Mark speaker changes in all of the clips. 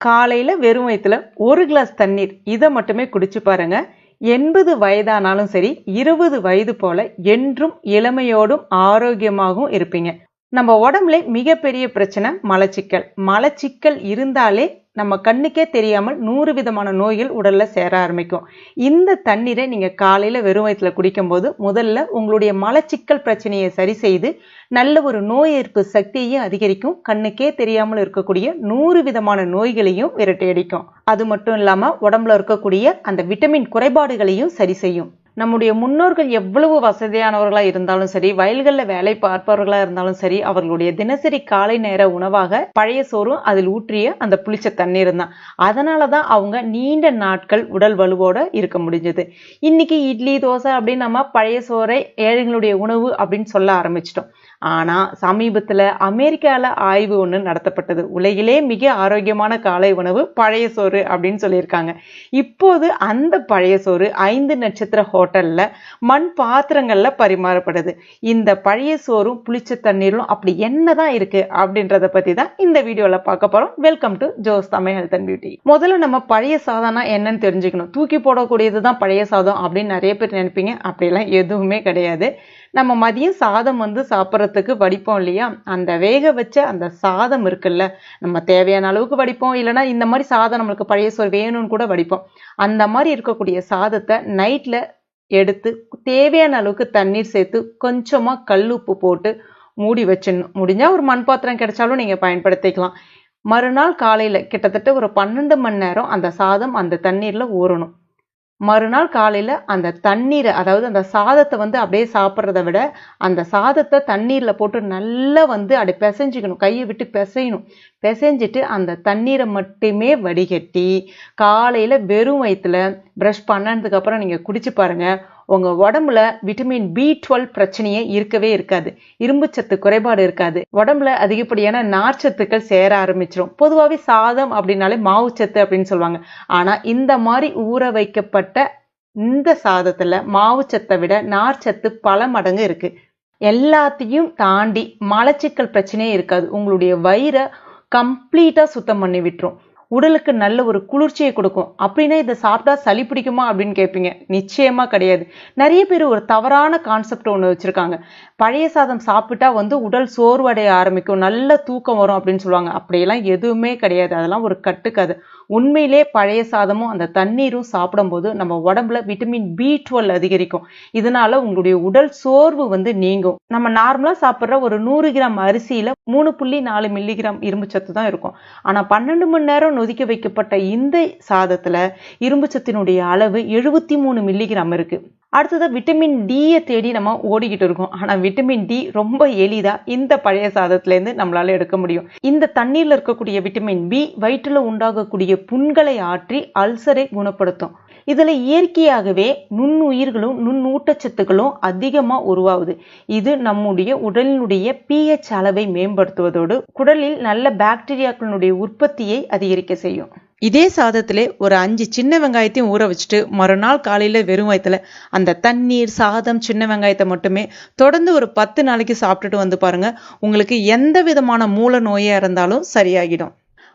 Speaker 1: காலையில வெறும் வயிற்றுல ஒரு கிளாஸ் தண்ணீர். இதை மட்டுமே குடிச்சு பாருங்க. எண்பது வயதானாலும் சரி இருபது வயது போல என்றும் இளமையோடும் ஆரோக்கியமாகவும் இருப்பீங்க. நம்ம உடம்புல மிகப்பெரிய பிரச்சனை மலச்சிக்கல். மலச்சிக்கல் இருந்தாலே நம்ம கண்ணுக்கே தெரியாமல் நூறு விதமான நோய்கள் உடலில் சேர ஆரம்பிக்கும். இந்த தண்ணீரை நீங்கள் காலையில் வெறும் வயிற்றுல குடிக்கும்போது முதல்ல உங்களுடைய மலச்சிக்கல் பிரச்சனையை சரி செய்து நல்ல ஒரு நோய் எதிர்ப்பு சக்தியையும் அதிகரிக்கும் கண்ணுக்கே தெரியாமல் இருக்கக்கூடிய நூறு விதமான நோய்களையும் விரட்டியடிக்கும் அது மட்டும் இல்லாமல் உடம்புல இருக்கக்கூடிய அந்த விட்டமின் குறைபாடுகளையும் சரி செய்யும். நம்முடைய முன்னோர்கள் எவ்வளவு வசதியானவர்களாக இருந்தாலும் சரி வயல்களில் வேலை பார்ப்பவர்களாக இருந்தாலும் சரி அவர்களுடைய தினசரி காலை நேர உணவாக பழைய சோறும் அதில் ஊற்றிய அந்த புளிச்ச தண்ணீர் தான். அதனால தான் அவங்க நீண்ட நாட்கள் உடல் வலுவோட இருக்க முடிஞ்சது. இன்னைக்கு இட்லி தோசை அப்படின்னு நம்ம பழைய சோறை ஏழைகளுடைய உணவு அப்படின்னு சொல்ல ஆரம்பிச்சிட்டோம். ஆனால் சமீபத்தில் அமெரிக்காவில் ஆய்வு ஒன்று நடத்தப்பட்டது. உலகிலே மிக ஆரோக்கியமான காலை உணவு பழைய சோறு அப்படின்னு சொல்லியிருக்காங்க. இப்போது அந்த பழைய சோறு ஐந்து நட்சத்திர ஹோட்டல் ஹோட்டலில் மண் பாத்திரங்களில் பரிமாறப்படுது. இந்த பழைய சோறும் புளிச்ச தண்ணீரும் அப்படி என்னதான் இருக்குது அப்படின்றத பற்றி தான் இந்த வீடியோவில் பார்க்க போகிறோம் welcome to Jo's Tamil health and beauty முதல்ல நம்ம பழைய சாதம்னா என்னன்னு தெரிஞ்சுக்கணும். தூக்கி போடக்கூடியது தான் பழைய சாதம் அப்படின்னு நிறைய பேர் நினைப்பீங்க. அப்படிலாம் எதுவுமே கிடையாது. நம்ம மதியம் சாதம் வந்து சாப்பிட்றதுக்கு வடிப்போம் இல்லையா? அந்த வேக வச்ச அந்த சாதம் இருக்குல்ல நம்ம தேவையான அளவுக்கு வடிப்போம். இல்லைன்னா இந்த மாதிரி சாதம் நம்மளுக்கு பழைய சோறு வேணும்னு கூட வடிப்போம். அந்த மாதிரி இருக்கக்கூடிய சாதத்தை நைட்டில் எடுத்து தேவையான அளவுக்கு தண்ணீர் சேர்த்து கொஞ்சமாக கல் உப்பு போட்டு மூடி வச்சிடணும் முடிஞ்சால் ஒரு மண் பாத்திரம் கிடைச்சாலும் நீங்கள் பயன்படுத்திக்கலாம். மறுநாள் காலையில் கிட்டத்தட்ட ஒரு பன்னெண்டு மணி நேரம் அந்த சாதம் அந்த தண்ணீரில் ஊறணும். மறுநாள் காலையில் அந்த தண்ணீரை அதாவது அந்த சாதத்தை வந்து அப்படியே சாப்பிட்றத விட அந்த சாதத்தை தண்ணீரில் போட்டு நல்லா வந்து அப்படி பிசைஞ்சிக்கணும். கையை விட்டு பிசையணும். பிசைஞ்சிட்டு அந்த தண்ணீரை மட்டுமே வடிகட்டி காலையில் வெறும் வயிற்றுல ப்ரஷ் பண்ணதுக்கப்புறம் நீங்கள் குடிச்சு பாருங்கள் உங்க உடம்புல விட்டமின் பி டுவெல் பிரச்சனையே இருக்கவே இருக்காது. இரும்புச்சத்து குறைபாடு இருக்காது. உடம்புல அதிகப்படியான நார்ச்சத்துக்கள் சேர ஆரம்பிச்சிடும் பொதுவாகவே சாதம் அப்படின்னாலே மாவுச்சத்து அப்படின்னு சொல்லுவாங்க. ஆனா இந்த மாதிரி ஊற வைக்கப்பட்ட இந்த சாதத்துல மாவுச்சத்தை விட நார்ச்சத்து பல மடங்கு இருக்கு. எல்லாத்தையும் தாண்டி மலச்சிக்கல் பிரச்சனையே இருக்காது. உங்களுடைய வயிறை கம்ப்ளீட்டா சுத்தம் பண்ணி விட்டுரும். உடலுக்கு நல்ல ஒரு குளிர்ச்சியை கொடுக்கும். அப்படின்னா இதை சாப்பிட்டா சளி பிடிக்குமா அப்படின்னு கேட்பீங்க. நிச்சயமா கிடையாது. நிறைய பேர் ஒரு தவறான கான்செப்ட் ஒன்று வச்சிருக்காங்க. பழைய சாதம் சாப்பிட்டா வந்து உடல் சோர்வடைய ஆரம்பிக்கும். நல்ல தூக்கம் வரும் அப்படின்னு சொல்லுவாங்க. அப்படியெல்லாம் எதுவுமே கிடையாது. அதெல்லாம் ஒரு கட்டுக்கதை. உண்மையிலே பழைய சாதமும் அந்த தண்ணீரும் சாப்பிடும்போது நம்ம உடம்புல விட்டமின் பி டுவெல் அதிகரிக்கும். இதனால உங்களுடைய உடல் சோர்வு வந்து நீங்கும். நம்ம நார்மலா சாப்பிட்ற ஒரு நூறு கிராம் அரிசியில மூணு புள்ளி நாலு மில்லிகிராம் இரும்பு சத்து தான் இருக்கும். ஆனா பன்னெண்டு மணி நேரம் நொதிக்க வைக்கப்பட்ட இந்த சாதத்துல இரும்பு சத்தினுடைய அளவு எழுபத்தி மூணு மில்லிகிராம் இருக்கு. அடுத்தது விட்டமின் டியை தேடி நம்ம ஓடிக்கிட்டு இருக்கோம். ஆனால் விட்டமின் டி ரொம்ப எளிதாக இந்த பழைய சாதத்துலேருந்து நம்மளால் எடுக்க முடியும். இந்த தண்ணீரில் இருக்கக்கூடிய விட்டமின் பி வயிற்றில் உண்டாகக்கூடிய புண்களை ஆற்றி அல்சரை குணப்படுத்தும். இதில் இயற்கையாகவே நுண்ணுயிர்களும் நுண்ணூட்டச்சத்துக்களும் அதிகமாக உருவாகுது. இது நம்முடைய உடலினுடைய பிஹெச் அளவை மேம்படுத்துவதோடு குடலில் நல்ல பாக்டீரியாக்களினுடைய உற்பத்தியை அதிகரிக்க செய்யும். இதே சாதத்திலே ஒரு அஞ்சு சின்ன வெங்காயத்தையும் ஊற வச்சுட்டு மறுநாள் காலையில வெறும் வயத்துல அந்த தண்ணீர் சாதம் சின்ன வெங்காயத்தை மட்டுமே தொடர்ந்து ஒரு பத்து நாளைக்கு சாப்பிட்டுட்டு வந்து பாருங்க. உங்களுக்கு எந்த விதமான மூல நோயா இருந்தாலும் சரியாகிடும்.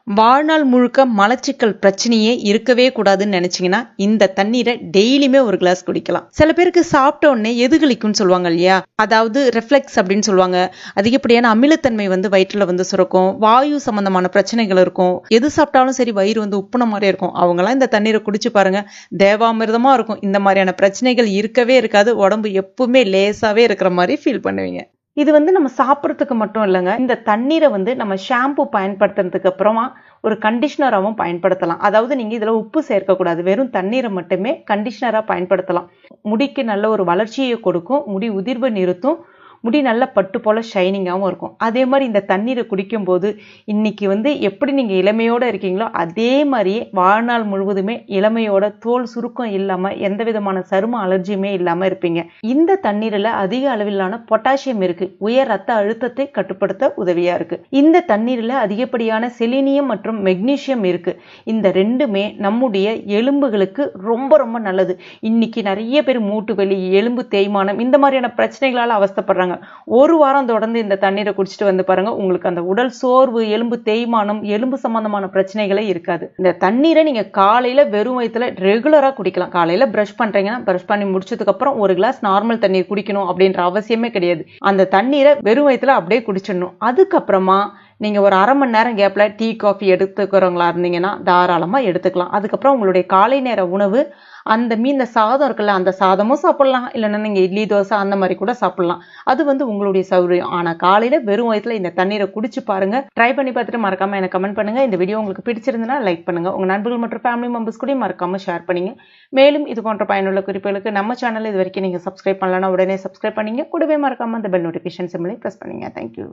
Speaker 1: வாழ்நாள் முழுக்க மலச்சிக்கல் பிரச்சனையே இருக்கவே கூடாதுன்னு நினைச்சீங்கன்னா இந்த தண்ணீரை டெய்லியுமே ஒரு கிளாஸ் குடிக்கலாம். சில பேருக்கு சாப்பிட்ட உடனே எதுகளிக்கும்னு சொல்லுவாங்க இல்லையா? அதாவது ரெஃப்ளெக்ஸ் அப்படின்னு சொல்லுவாங்க. அதிகப்படியான அமிலத்தன்மை வந்து வயிற்றுல வந்து சுரக்கும் வாயு சம்பந்தமான பிரச்சனைகள் இருக்கும். எது சாப்பிட்டாலும் சரி வயிறு வந்து உப்புன மாதிரி இருக்கும். அவங்களாம் இந்த தண்ணீரை குடிச்சு பாருங்க. தேவாமிர்தமா இருக்கும். இந்த மாதிரியான பிரச்சனைகள் இருக்கவே இருக்காது. உடம்பு எப்பவுமே லேசாவே இருக்கிற மாதிரி ஃபீல் பண்ணுவீங்க. இது வந்து நம்ம சாப்பிட்றதுக்கு மட்டும் இல்லைங்க. இந்த தண்ணீரை வந்து நம்ம ஷாம்பு பயன்படுத்துறதுக்கு அப்புறமா ஒரு கண்டிஷ்னராகவும் பயன்படுத்தலாம். அதாவது நீங்கள் இதில் உப்பு சேர்க்கக்கூடாது. வெறும் தண்ணீரை மட்டுமே கண்டிஷ்னராக பயன்படுத்தலாம். முடிக்கு நல்ல ஒரு வளர்ச்சியை கொடுக்கும். முடி உதிர்வை நிறுத்தும். முடி நல்லா பட்டு போல ஷைனிங்காகவும் இருக்கும். அதே மாதிரி இந்த தண்ணீரை குடிக்கும்போது இன்றைக்கி வந்து எப்படி நீங்கள் இளமையோட இருக்கீங்களோ அதே மாதிரியே வாழ்நாள் முழுவதுமே இளமையோட தோல் சுருக்கம் இல்லாமல் எந்த விதமான சரும அலர்ஜியுமே இல்லாமல் இருப்பீங்க. இந்த தண்ணீரில் அதிக அளவிலான பொட்டாசியம் இருக்குது உயர் ரத்த அழுத்தத்தை கட்டுப்படுத்த உதவியாக இருக்குது இந்த தண்ணீரில் அதிகப்படியான செலினியம் மற்றும் மெக்னீஷியம் இருக்குது இந்த ரெண்டுமே நம்முடைய எலும்புகளுக்கு ரொம்ப ரொம்ப நல்லது. இன்னைக்கு நிறைய பேர் மூட்டு வலி எலும்பு தேய்மானம் இந்த மாதிரியான பிரச்சனைகளால் அவஸ்தப்படுறாங்க. ஒரு வாரம் தொடர்ந்து இந்த தண்ணீரை குடிச்சிட்டு வந்து பாருங்க. உங்களுக்கு அந்த உடல் சோர்வு எலும்பு தேய்மானம் எலும்பு சம்பந்தமான பிரச்சனைகளே இருக்காது. இந்த தண்ணீரை நீங்க காலையில வெறும் வயிற்றுல ரெகுலரா குடிக்கலாம். காலையில பிரஷ் பண்றீங்கன்னா பிரஷ் பண்ணி முடிச்சதுக்கு அப்புறம் ஒரு கிளாஸ் நார்மல் தண்ணீர் குடிக்கணும் அப்படின்ற அவசியமே கிடையாது. அந்த தண்ணீரை வெறும் வயிற்றுல அப்படியே குடிச்சிடணும். அதுக்கப்புறமா நீங்கள் ஒரு அரை மணி நேரம் கேப்பில் டீ காஃபி எடுத்துக்கிறவங்களா இருந்தீங்கன்னா தாராளமாக எடுத்துக்கலாம். அதுக்கப்புறம் உங்களுடைய காலை நேர உணவு அந்த மீன் சாதம் இருக்குல்ல அந்த சாதமும் சாப்பிடலாம். இல்லைன்னா நீங்கள் இட்லி தோசை அந்த மாதிரி கூட சாப்பிடலாம். அது வந்து உங்களுடைய சௌகரியம். ஆனால் காலையில் வெறும் வயசுல இந்த தண்ணீரை குடிச்சு பாருங்க. ட்ரை பண்ணி பார்த்துட்டு மறக்காமல் எனக்கு கமெண்ட் பண்ணுங்க. இந்த வீடியோ உங்களுக்கு பிடிச்சிருந்தனா லைக் பண்ணுங்க. உங்கள் நண்பர்கள் மற்றும் ஃபேமிலி மெம்பர்ஸ் கூட மறக்காமல் ஷேர் பண்ணிங்க. மேலும் இது போன்ற பயனுள்ள குறிப்புகளுக்கு நம்ம சேனல் இது வரைக்கும் நீங்கள் சப்ஸ்கிரைப் பண்ணலன்னா உடனே சப்ஸ்கிரைப் பண்ணிங்க. கூடவே மறக்காமல் அந்த பெல் நோட்டிஃபிகேஷன் சிம்லையும் ப்ரெஸ் பண்ணுங்க. Thank you